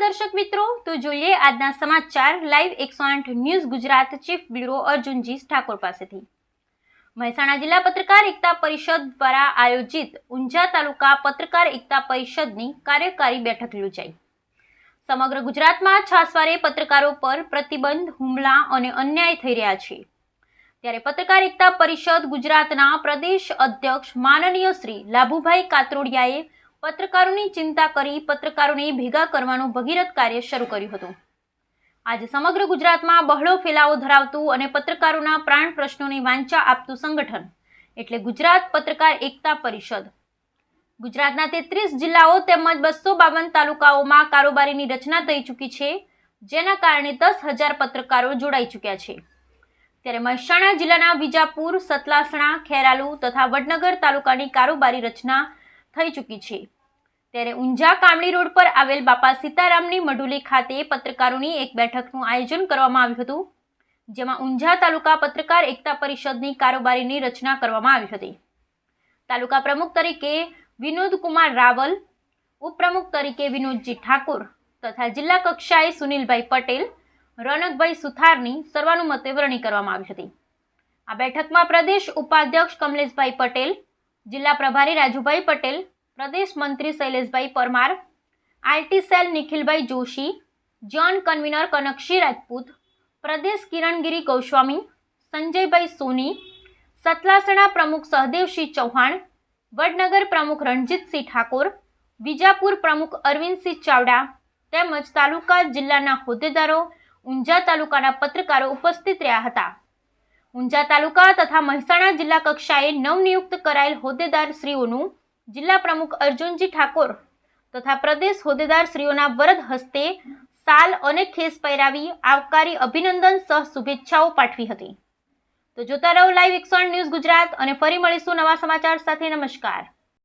દર્શક મિત્રો. તો જોઈએ આજના સમાચાર. લાઈવ એકસો આઠ news Gujarat chief bureau Arjunji Thakor પાસેથી. મહેસાણા જિલ્લા પત્રકાર એકતા પરિષદ દ્વારા આયોજિત ઊંઝા તાલુકા પત્રકાર એકતા પરિષદની કાર્યકારી બેઠક યોજાઈ. સમગ્ર ગુજરાતમાં છાસવારે પત્રકારો પર પ્રતિબંધ, હુમલા અને અન્યાય થઈ રહ્યા છે. ત્યારે પત્રકાર એકતા પરિષદ ગુજરાતના પ્રદેશ અધ્યક્ષ માનનીય શ્રી લાભુભાઈ કાતરોડિયાએ પત્રકારોની ચિંતા કરી પત્રકારોને ભેગા કરવાનું ભગીરથ કાર્ય શરૂ કર્યું હતું. આજે સમગ્ર ગુજરાતમાં બહોળો ફેલાવો ધરાવતું અને પત્રકારોના પ્રાણ પ્રશ્નોની વાંચા આપતું સંગઠન એટલે ગુજરાત પત્રકાર એકતા પરિષદ. ગુજરાતના તેત્રીસ જિલ્લાઓ તેમજ બસો બાવન તાલુકાઓમાં કારોબારીની રચના થઈ ચૂકી છે, જેના કારણે દસ હજાર પત્રકારો જોડાઈ ચૂક્યા છે. ત્યારે મહેસાણા જિલ્લાના વિજાપુર, સતલાસણા, ખેરાલુ તથા વડનગર તાલુકાની કારોબારી રચના થઈ ચૂકી છે. ત્યારે ઊંઝા કામણી રોડ પર આવેલ બાપા સીતારામની મઢુલી ખાતે પત્રકારોની એક બેઠકનું આયોજન કરવામાં આવ્યું હતું, જેમાં ઊંઝા તાલુકા પત્રકાર એકતા પરિષદની કારોબારીની રચના કરવામાં આવી હતી. તાલુકા પ્રમુખ તરીકે વિનોદ કુમાર રાવલ, ઉપપ્રમુખ તરીકે વિનોદજી ઠાકુર તથા જિલ્લા કક્ષાએ સુનિલભાઈ પટેલ, રોનકભાઈ સુથારની સર્વાનુમતે વરણી કરવામાં આવી હતી. આ બેઠકમાં પ્રદેશ ઉપાધ્યક્ષ કમલેશભાઈ પટેલ, જિલ્લા પ્રભારી રાજુભાઈ પટેલ પ્રદેશ મંત્રી Shaileshbhai Parmar IT cell Nikhilbhai Joshi zone convener Kanakshi Rajput, પ્રદેશ કિરણગીરી ગોસ્વામી, સંજયભાઈ સોની, સતલાસણા પ્રમુખ સહદેવસિંહ ચૌહાણ, વડનગર પ્રમુખ રણજીતસિંહ ઠાકોર, વિજાપુર પ્રમુખ અરવિંદસિંહ ચાવડા તેમજ તાલુકા જિલ્લાના હોદ્દેદારો ઊંઝા તાલુકાના પત્રકારો ઉપસ્થિત રહ્યા હતા. ઊંઝા તાલુકા તથા મહેસાણા જિલ્લા કક્ષાએ નવનિયુક્ત કરાયેલ હોદ્દેદાર શ્રીઓનું જિલ્લા પ્રમુખ અર્જુનજી ઠાકોર તથા પ્રદેશ હોદ્દેદાર શ્રીઓના વરદ હસ્તે સાલ અને ખેસ પહેરાવી આવકારી અભિનંદન સહ શુભેચ્છાઓ પાઠવી હતી. તો જોતા રહો લાઈવ એકસો ન્યૂઝ ગુજરાત અને ફરી મળીશું નવા સમાચાર સાથે. નમસ્કાર.